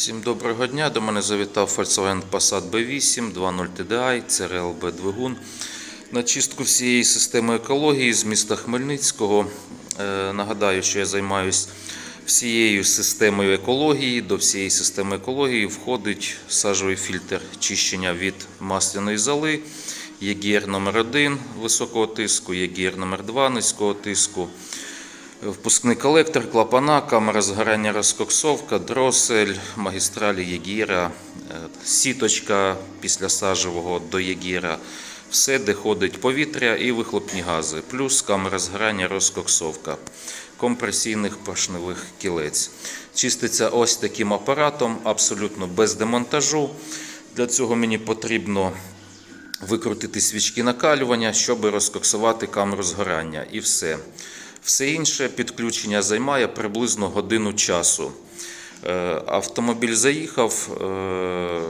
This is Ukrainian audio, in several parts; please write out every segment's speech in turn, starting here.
Всім доброго дня. До мене завітав Volkswagen Passat B8 2.0 TDI, це RLB двигун. На чистку всієї системи екології з міста Хмельницького. Е, Нагадаю, що я займаюся всією системою екології. До всієї системи екології входить сажовий фільтр чищення від масляної золи, ЄГР номер 1 високого тиску, ЄГР номер 2 низького тиску. Впускний колектор, клапана, камера згорання розкоксовка, дросель, магістралі Єгіра, е, сіточка після сажевого до Єгіра. Все, де ходить повітря і вихлопні гази, плюс камера згорання розкоксовка компресійних поршневих кілець. Чиститься ось таким апаратом, абсолютно без демонтажу. Для цього мені потрібно викрутити свічки накалювання, щоб розкоксувати камеру згорання. І все. Все інше підключення займає приблизно годину часу. Е, Автомобіль заїхав, е,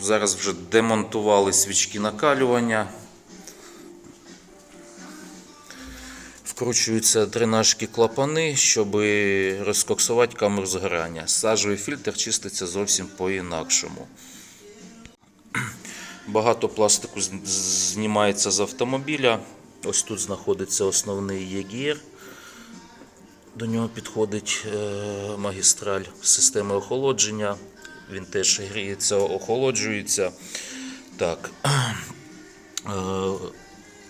зараз вже демонтували свічки накалювання. Вкручуються дренажки клапани, щоб розкоксувати камеру згорання. Сажовий фільтр чиститься зовсім по-інакшому. Багато пластику знімається з автомобіля. Ось тут знаходиться основний ЄГР. До нього підходить е, магістраль системи охолодження. Він теж гріється, охолоджується. Так. Е,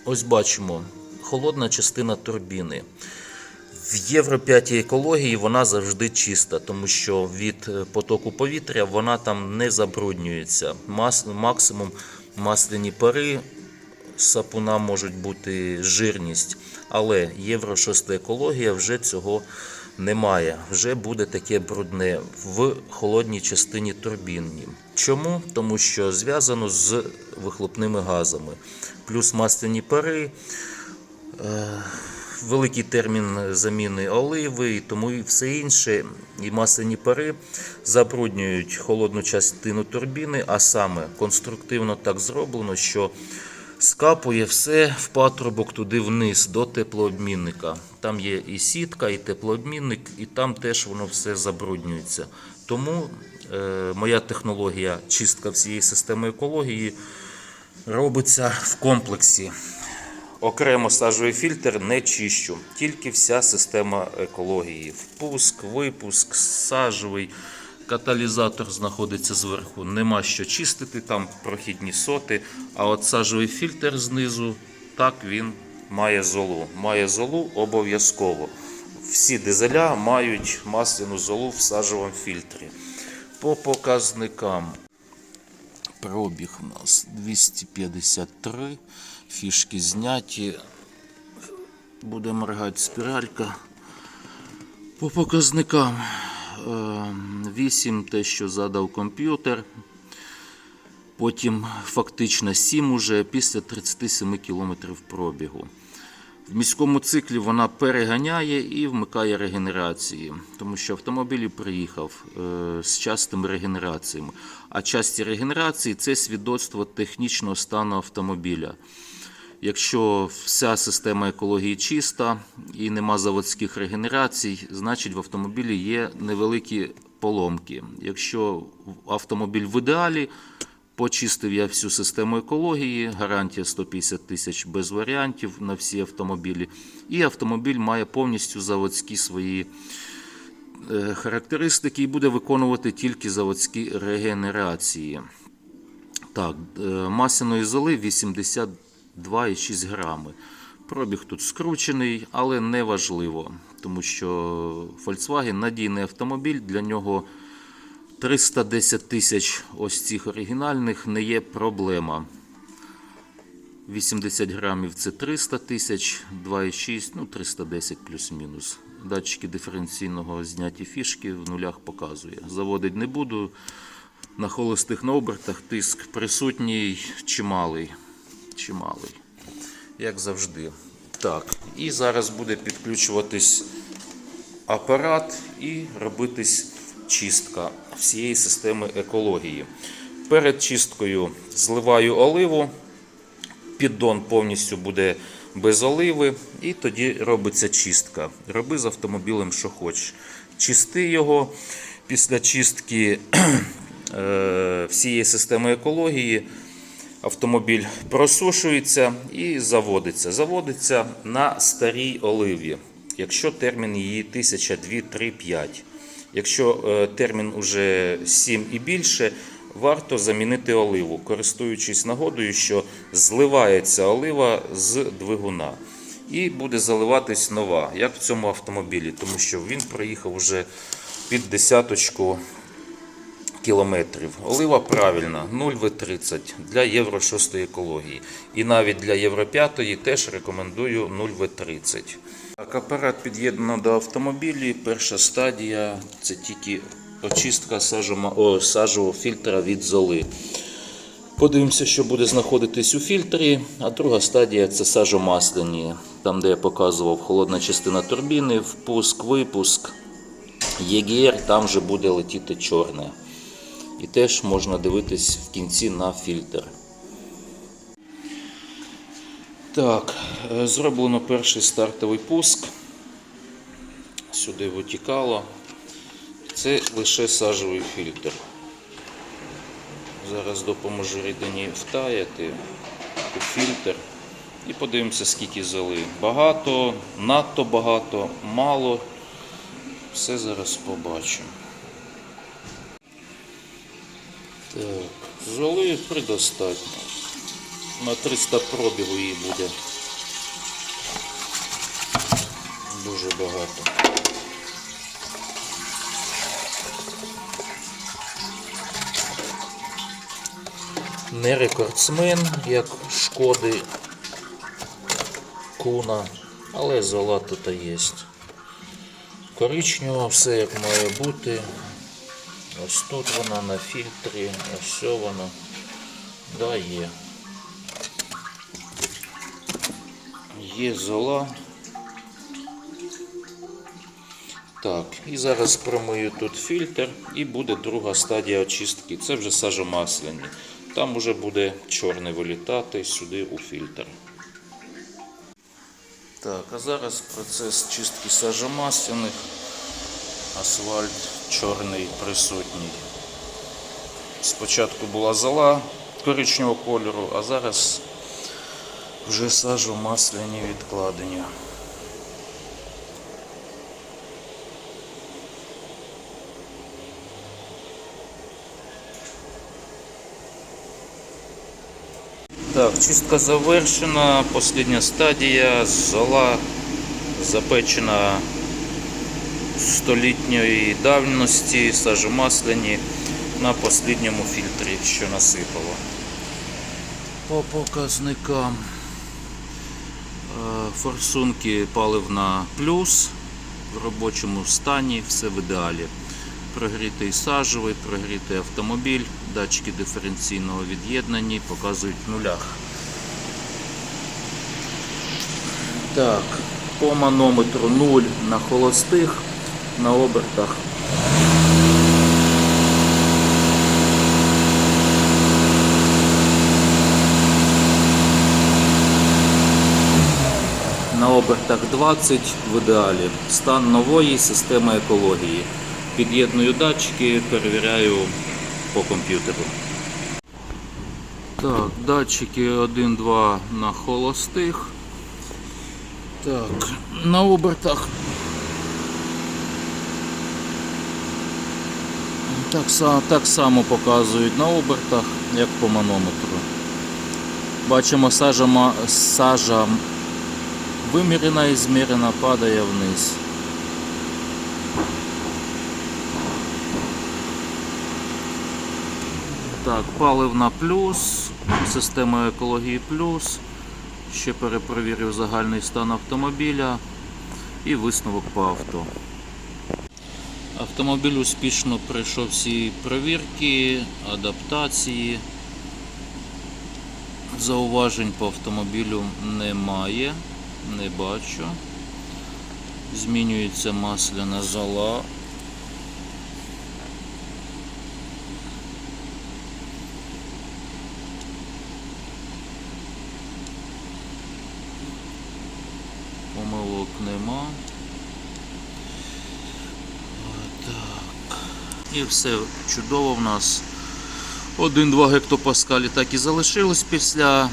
Ось бачимо холодна частина турбіни. В Євро 5 екології вона завжди чиста, тому що від е, потоку повітря вона там не забруднюється. Максимум масляні пари сапуна можуть бути жирність, але Євро 6 екологія вже цього немає. Вже буде таке брудне в холодній частині турбіні. Чому? Тому що зв'язано з вихлопними газами. Плюс масляні пари, великий термін заміни оливи і тому і все інше, і масляні пари забруднюють холодну частину турбіни, а саме конструктивно так зроблено, що скапує все в патрубок туди вниз до теплообмінника. Там є і сітка, і теплообмінник, і там теж воно все забруднюється. Тому е, моя технологія чистка всієї системи екології робиться в комплексі. Окремо сажовий фільтр не чищу, тільки вся система екології. Впуск, випуск, сажовий, каталізатор знаходиться зверху. Нема що чистити, там прохідні соти. А от сажовий фільтр знизу, так він має золу. Має золу обов'язково. Всі дизеля мають масляну золу в сажовому фільтрі. По показникам Пробіг у нас 253. Фішки зняті. Буде моргати спіралька. По показникам 8 те, що задав комп'ютер. Потім фактично 7 уже після 37 км пробігу. В міському циклі вона переганяє і вмикає регенерації, тому що автомобіль приїхав е, з частими регенераціями. А часті регенерації це свідоцтво технічного стану автомобіля. Якщо вся система екології чиста і нема заводських регенерацій, значить в автомобілі є невеликі поломки. Якщо автомобіль в ідеалі, почистив я всю систему екології, гарантія 150 тисяч без варіантів на всі автомобілі, і автомобіль має повністю заводські свої е, характеристики і буде виконувати тільки заводські регенерації. Так, е, масяної золи 80. 2,6 грами. Пробіг тут скручений, але не важливо, тому що Volkswagen надійний автомобіль, для нього 310 тисяч ось цих оригінальних не є проблема. 80 грамів це 300 тисяч, 2,6, ну 310 плюс-мінус. Датчики диференційного зняті фішки в нулях показує. Заводить не буду. На холостих на обертах тиск присутній чималий. Чималий. Як завжди. Так, і зараз буде підключуватись апарат і робитись чистка всієї системи екології. Перед чисткою зливаю оливу, піддон повністю буде без оливи, і тоді робиться чистка. Роби з автомобілем, що хочеш. Чисти його, Після чистки е, всієї системи екології автомобіль просушується і заводиться. Заводиться на старій оливі, якщо термін її 1000, 2, 3, 5. Якщо е, термін уже 7 і більше, варто замінити оливу, користуючись нагодою, що зливається олива з двигуна. І буде заливатись нова, як в цьому автомобілі, тому що він проїхав вже під десяточку кілометрів. Олива правильна, 0В30 для Євро 6 екології. І навіть для Євро 5 теж рекомендую 0В30. Так, апарат під'єднано до автомобілі. Перша стадія це тільки очистка сажового фільтра від золи. Подивимося, що буде знаходитись у фільтрі. А друга стадія це сажомасляні. Там, де я показував холодна частина турбіни, впуск, випуск. ЄГР, там вже буде летіти чорне. І теж можна дивитись в кінці на фільтр. Так, е, зроблено перший стартовий пуск. Сюди витікало. Це лише сажовий фільтр. Зараз допоможу рідині втаяти у фільтр і подивимося, скільки зали. Багато, надто багато, мало. Все зараз побачимо. Так, золи предостатньо. На 300 пробігу її буде. Дуже багато. Не рекордсмен, як шкоди куна, але зола тут є. Коричнева все як має бути. Ось тут вона на фільтрі, ось вона. Да, є. Зола. Так, і зараз промию тут фільтр і буде друга стадія очистки. Це вже сажомасляні. Там уже буде чорне вилітати сюди у фільтр. Так, а зараз процес чистки сажомасляних. Асфальт чорний присутній. Спочатку була зола коричневого кольору, а зараз вже сажомасляні відкладення. Так, чистка завершена. Последня стадія. Зола запечена столітньої давності, сажомасляні на послідньому фільтрі, що насипало. По показникам е, форсунки паливна плюс в робочому стані, все в ідеалі. Прогрітий сажовий, прогрітий автомобіль, датчики диференційного від'єднані, показують нулях. Так, по манометру 0 на холостих, на обертах. На обертах 20 в ідеалі. Стан нової системи екології. Під'єдную датчики, перевіряю по комп'ютеру. Так, датчики 1-2 на холостих. Так, на обертах. Так, так само показують на обертах, як по манометру. Бачимо, сажа, сажа вимірена і змірена падає вниз. Так, паливна плюс, система екології плюс. Ще перепровірив загальний стан автомобіля і висновок по авто. Автомобіль успішно пройшов всі перевірки, адаптації. Зауважень по автомобілю немає, не бачу. Змінюється масляна зола. Помилок нема. І все чудово в нас. 1-2 гектопаскалі так і залишилось після е,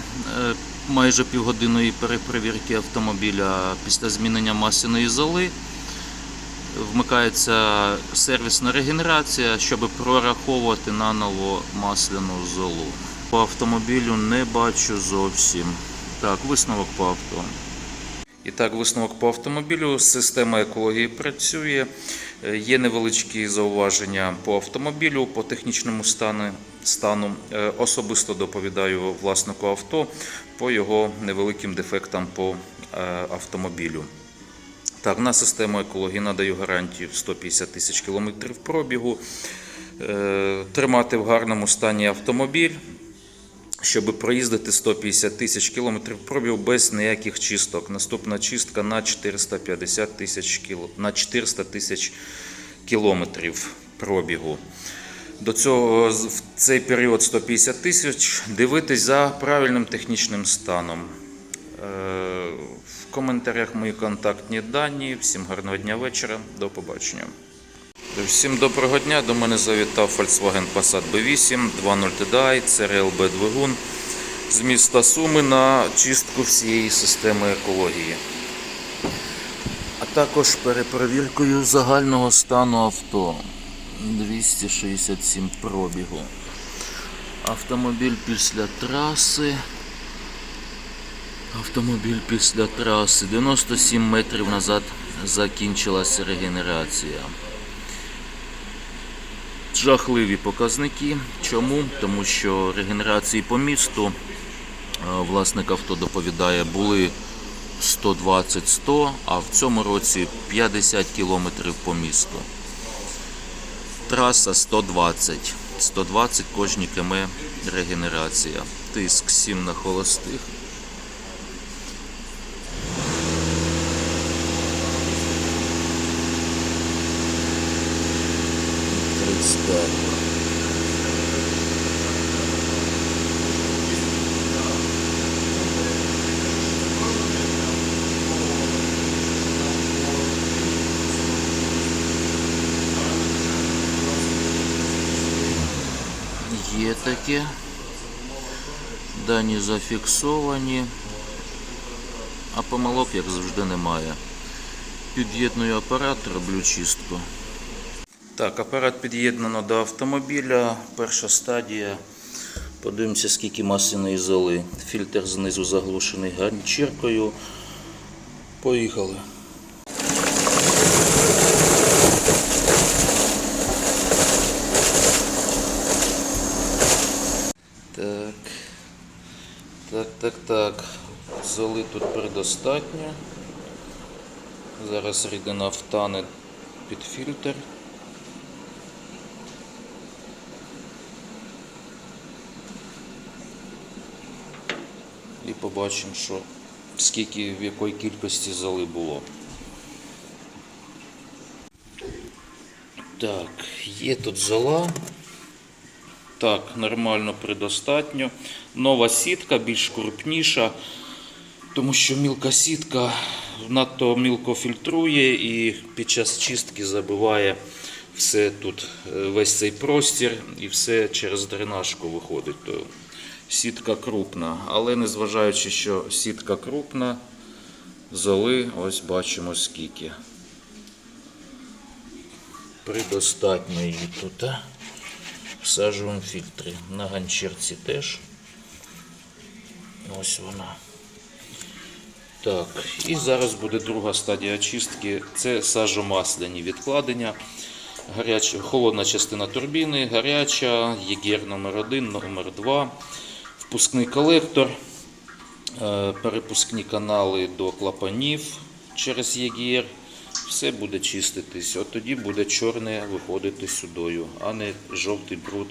майже півгодинної перепровірки автомобіля після змінення масляної золи. Вмикається сервісна регенерація, щоб прораховувати наново масляну золу. По автомобілю не бачу зовсім. Так, висновок по авто. І так, висновок по автомобілю. Система екології працює. Е, Є невеличкі зауваження по автомобілю, по технічному стану. стану. Е, Особисто доповідаю власнику авто по його невеликим дефектам по е, автомобілю. Так, на систему екології надаю гарантію 150 тисяч кілометрів пробігу. Тримати в гарному стані автомобіль, щоб проїздити 150 тисяч кілометрів пробігу без ніяких чисток. Наступна чистка на 450 тисяч кіло... на 400 тисяч кілометрів пробігу. До цього в цей період 150 тисяч дивитись за правильним технічним станом. Е, В коментарях мої контактні дані. Всім гарного дня вечора. До побачення. Всім доброго дня. До мене завітав Volkswagen Passat B8 2.0 TDI, CRLB двигун з міста Суми на чистку всієї системи екології. А також перепровіркою загального стану авто. 267 пробігу. Автомобіль після траси. Автомобіль після траси. 97 метрів назад закінчилася регенерація. Жахливі показники. Чому? Тому що регенерації по місту е, власник авто доповідає були 120-100, а в цьому році 50 км по місту. Траса 120. 120 кожні км регенерація. Тиск 7 на холостих. Є таке. Дані зафіксовані, а помилок, як завжди, немає. Під'єдную апарат, роблю чистку. Так, апарат під'єднано до автомобіля. Перша стадія. Подивимося, скільки масляної золи. Фільтр знизу заглушений ганчіркою. Поїхали. Так. Так. Золи тут предостатньо. Зараз рідина втане під фільтр. І побачимо, що скільки в якої кількості золи було. Так, є тут зола. Так, нормально предостатньо. Нова сітка, більш крупніша, тому що мілка сітка надто мілко фільтрує і під час чистки забиває все тут, е, весь цей простір і все через дренажку виходить. То сітка крупна. Але незважаючи, що сітка крупна, золи ось бачимо скільки. Предостатньо її тут. а? В фільтрі. На ганчірці теж. Ось вона. Так, і зараз буде друга стадія очистки. Це сажомасляні відкладення. Гаряча, холодна частина турбіни, гаряча, єгер номер 1 номер 2 впускний колектор, е, перепускні канали до клапанів через єгер. Все буде чиститись. От тоді буде чорне виходити сюдою, а не жовтий бруд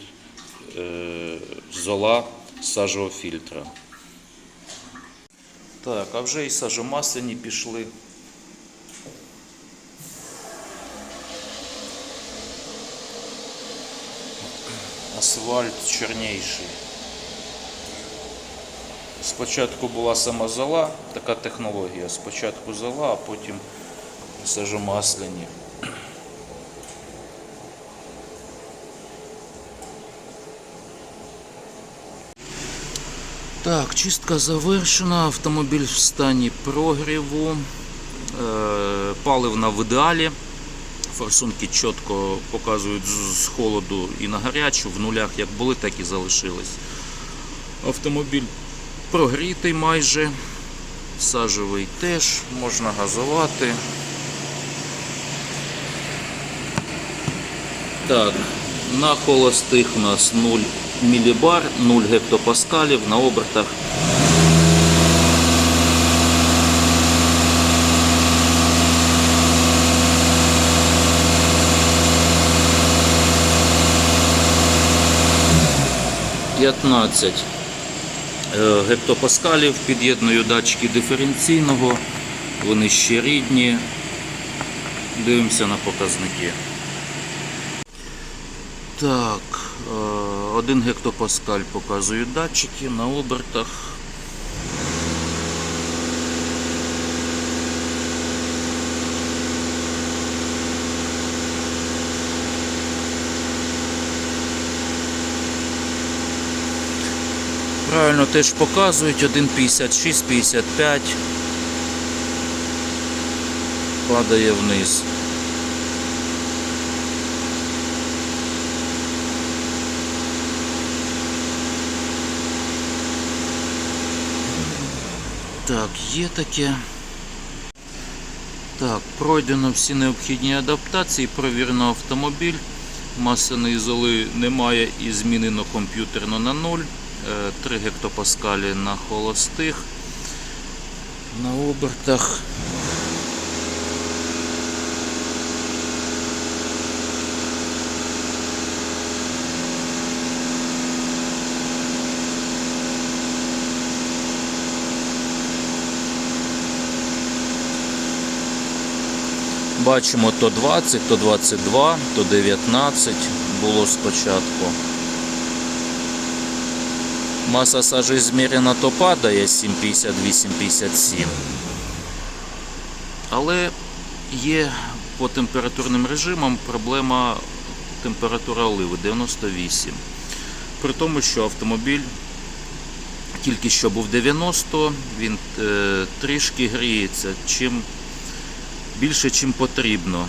е, зола сажового фільтра. Так, а вже і сажомасляні пішли. Асфальт чорніший. Спочатку була сама зола, така технологія. Спочатку зола, а потім сажомасляні. Так, чистка завершена, автомобіль в стані прогріву, е, паливна в ідеалі. Форсунки чітко показують з холоду і на гарячу, в нулях як були, так і залишились. Автомобіль прогрітий майже, сажевий теж, можна газувати. Так, на холостих у нас 0 мілібар, 0 гектопаскалів на обертах. П'ятнадцять е, гектопаскалів, під'єдную датчики диференційного, вони ще рідні. Дивимося на показники. Так, е, 1 гектопаскаль показують датчики на обертах. Правильно теж показують 1,56-55. Падає вниз. Так, є таке. Так, пройдено всі необхідні адаптації, провірено автомобіль. Масаної золи немає і змінено комп'ютерно на 0. 3 гектопаскалі на холостих. На обертах. Бачимо то 20, то 22, то 19 було спочатку. Маса сажі зміряна то падає 7,58-57. Але є по температурним режимам проблема температура оливи 98. При тому, що автомобіль тільки що був 90, він е, трішки гріється, чим більше, чим потрібно.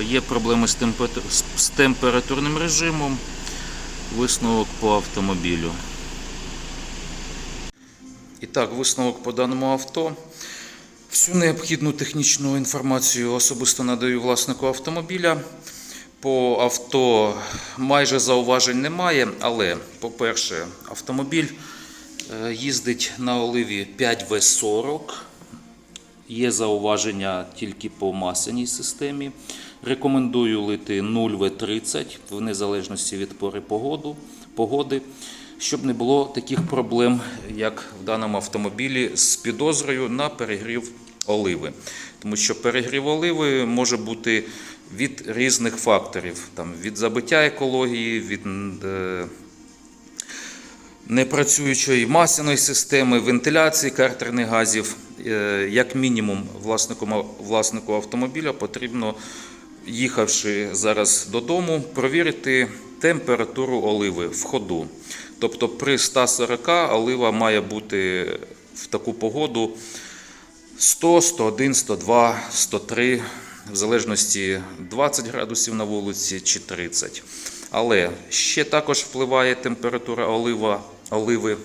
Е, є проблеми з, темпе- з- з температурним режимом. Висновок по автомобілю. І так, висновок по даному авто. Всю необхідну технічну інформацію особисто надаю власнику автомобіля. По авто майже зауважень немає, але, по-перше, автомобіль е, їздить на оливі 5В40. Є зауваження тільки по масляній системі. Рекомендую лити 0В30 в незалежності від пори погоди, щоб не було таких проблем, як в даному автомобілі, з підозрою на перегрів оливи. Тому що перегрів оливи може бути від різних факторів, там, від забиття екології, від е, непрацюючої масляної системи, вентиляції картерних газів. Е, Як мінімум, власнику, власнику автомобіля потрібно, їхавши зараз додому, провірити температуру оливи в ходу. Тобто при 140 олива має бути в таку погоду 100, 101, 102, 103, в залежності 20 градусів на вулиці чи 30. Але ще також впливає температура олива, оливи,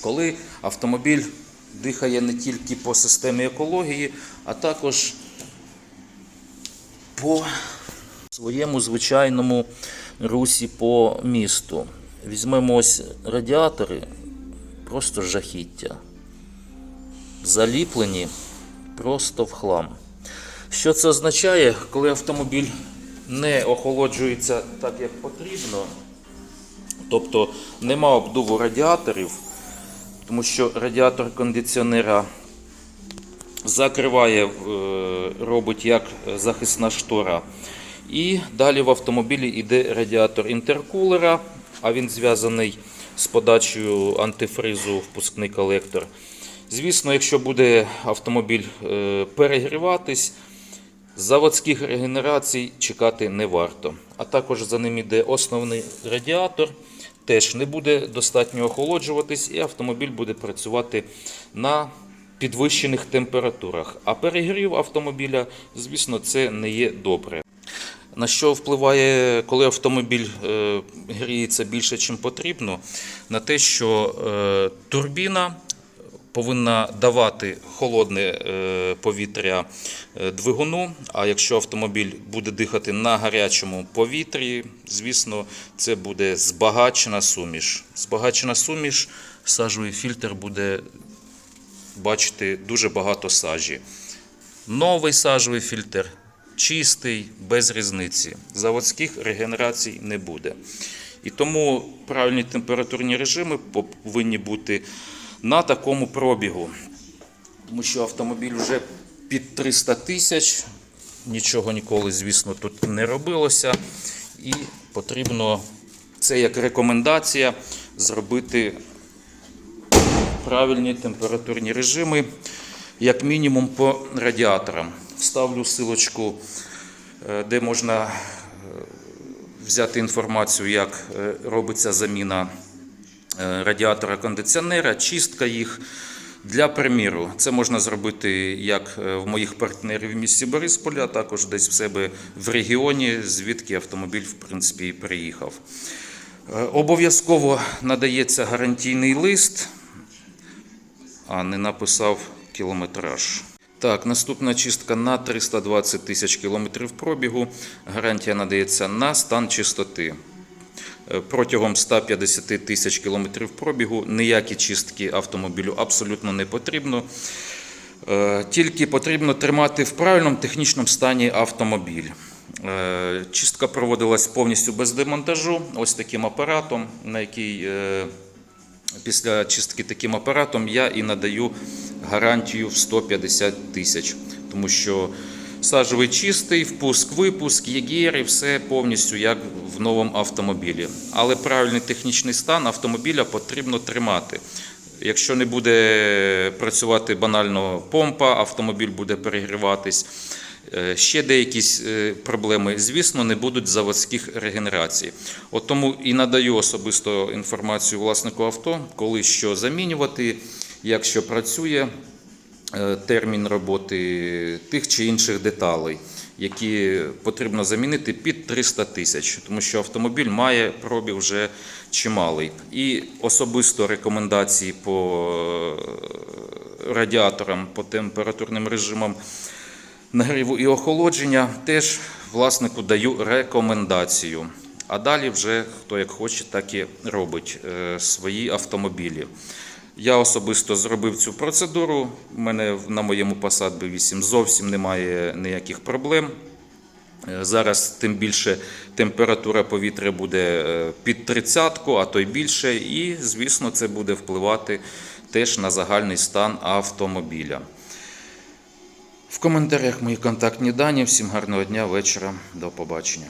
коли автомобіль дихає не тільки по системі екології, а також по своєму звичайному русі по місту. Візьмемо ось радіатори, просто жахіття. Заліплені просто в хлам. Що це означає, коли автомобіль не охолоджується так, як потрібно, тобто нема обдуву радіаторів, тому що радіатор кондиціонера закриває, е, робить як захисна штора. І далі в автомобілі йде радіатор інтеркулера, а він зв'язаний з подачею антифризу впускний колектор. Звісно, якщо буде автомобіль е, перегріватись, заводських регенерацій чекати не варто. А також за ним йде основний радіатор, теж не буде достатньо охолоджуватись, і автомобіль буде працювати на підвищених температурах. А перегрів автомобіля, звісно, це не є добре. На що впливає, коли автомобіль е, гріється більше, ніж потрібно, на те, що е, турбіна повинна давати холодне е, повітря е, двигуну. А якщо автомобіль буде дихати на гарячому повітрі, звісно, це буде збагачена суміш. Збагачена суміш, сажовий фільтр буде бачити дуже багато сажі. Новий сажовий фільтр чистий, без різниці. Заводських регенерацій не буде. І тому правильні температурні режими повинні бути на такому пробігу. Тому що автомобіль вже під 300 тисяч, нічого ніколи, звісно, тут не робилося. І потрібно це як рекомендація зробити правильні температурні режими, як мінімум по радіаторам. Вставлю силочку, е, де можна е, взяти інформацію, як е, робиться заміна радіатора кондиціонера, чистка їх. Для приміру, це можна зробити як е, в моїх партнерів в місті Борисполя, а також десь в себе в регіоні, звідки автомобіль в принципі і приїхав. Е, Обов'язково надається гарантійний лист, а не написав кілометраж. Так, наступна чистка на 320 тисяч кілометрів пробігу. Гарантія надається на стан чистоти. Е, Протягом 150 тисяч кілометрів пробігу ніякі чистки автомобілю абсолютно не потрібно. Е, Тільки потрібно тримати в правильному технічному стані автомобіль. Е, Чистка проводилась повністю без демонтажу, ось таким апаратом, на який після чистки таким апаратом я і надаю гарантію в 150 тисяч, тому що сажовий чистий, впуск-випуск, єгір і все повністю як в новому автомобілі. Але правильний технічний стан автомобіля потрібно тримати. Якщо не буде працювати банально помпа, автомобіль буде перегріватись. Е, Ще деякі е, проблеми, звісно, не будуть заводських регенерацій. От тому і надаю особисто інформацію власнику авто, коли що замінювати, як що працює, термін роботи тих чи інших деталей, які потрібно замінити під 300 тисяч, тому що автомобіль має пробіг вже чималий. І особисто рекомендації по е, радіаторам, по температурним режимам нагріву і охолодження теж власнику даю рекомендацію. А далі вже хто як хоче, так і робить е, свої автомобілі. Я особисто зробив цю процедуру. У мене на моєму Passat B8 зовсім немає ніяких проблем. Е, Зараз тим більше температура повітря буде е, під 30, а то й більше. І, звісно, це буде впливати теж на загальний стан автомобіля. В коментарях мої контактні дані. Всім гарного дня, вечора. До побачення.